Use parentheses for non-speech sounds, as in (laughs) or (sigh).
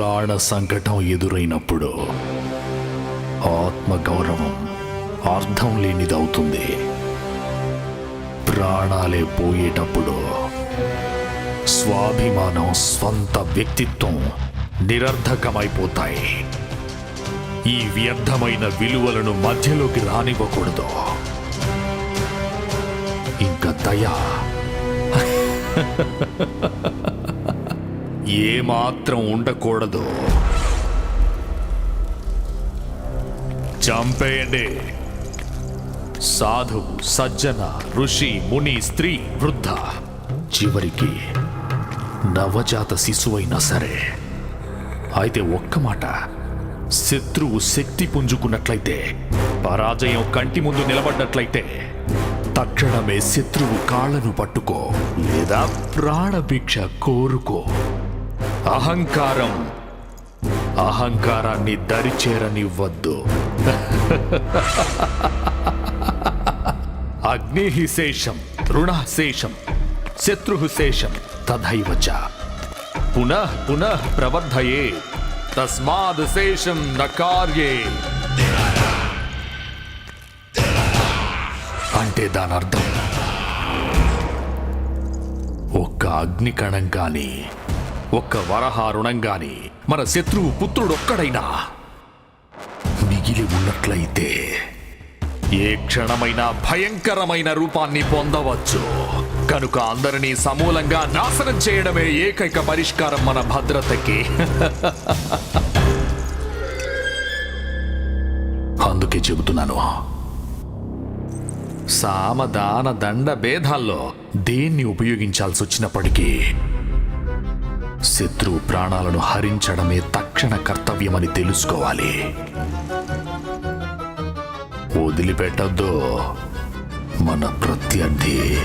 ప్రాణ సంకటం ఎదురైనప్పుడు ఆత్మగౌరవం అర్థం లేనిదవుతుంది. ప్రాణాలే పోయేటప్పుడు స్వాభిమానం స్వంత వ్యక్తిత్వం నిరర్ధకమైపోతాయి. ఈ వ్యర్థమైన విలువలను మధ్యలోకి రానివ్వకూడదు. ఇంకా దయా. (laughs) ఏమాత్రం ఉండకూడదు. చంపేయండి. సాధు సజ్జన ఋషి ముని స్త్రీ వృద్ధ. చివరికి నవజాత శిశువైనా సరే. అయితే ఒక్క మాట. శత్రువు శక్తి పుంజుకున్నట్లయితే పరాజయం కంటి ముందు నిలబడ్డట్లయితే తక్షణమే శత్రువు కాళ్ళను పట్టుకో లేదా ప్రాణభిక్ష కోరుకో. అహంకారం. అహంకారాన్ని దరిచేరనివ్వద్దు అగ్నిహిశేషం శేషం శత్రుశేషం తథైవచ. పునః పునః ప్రవర్ధయే తస్మాద్ శేషం నకార్యే అంటే దాని అర్థం ఒక్క అగ్నికణం కానీ ఒక్క వరహారుణంగాని మన శత్రువు పుత్రుడొక్కడైనా మిగిలి ఉన్నట్లయితే ఏ క్షణమైనా భయంకరమైన రూపాన్ని పొందవచ్చు. కనుక అందరినీ సమూలంగా నాశనం చేయడమే ఏకైక పరిష్కారం మన భద్రతకి. (laughs) అందుకే చెబుతున్నాను. సామదాన దండ భేదాల్లో దేన్ని ఉపయోగించాల్సి వచ్చినప్పటికీ శత్రువు ప్రాణాలను హరించడమే తక్షణ కర్తవ్యమని తెలుసుకోవాలి. వదిలిపెట్టద్దు. మన ప్రత్యర్థి.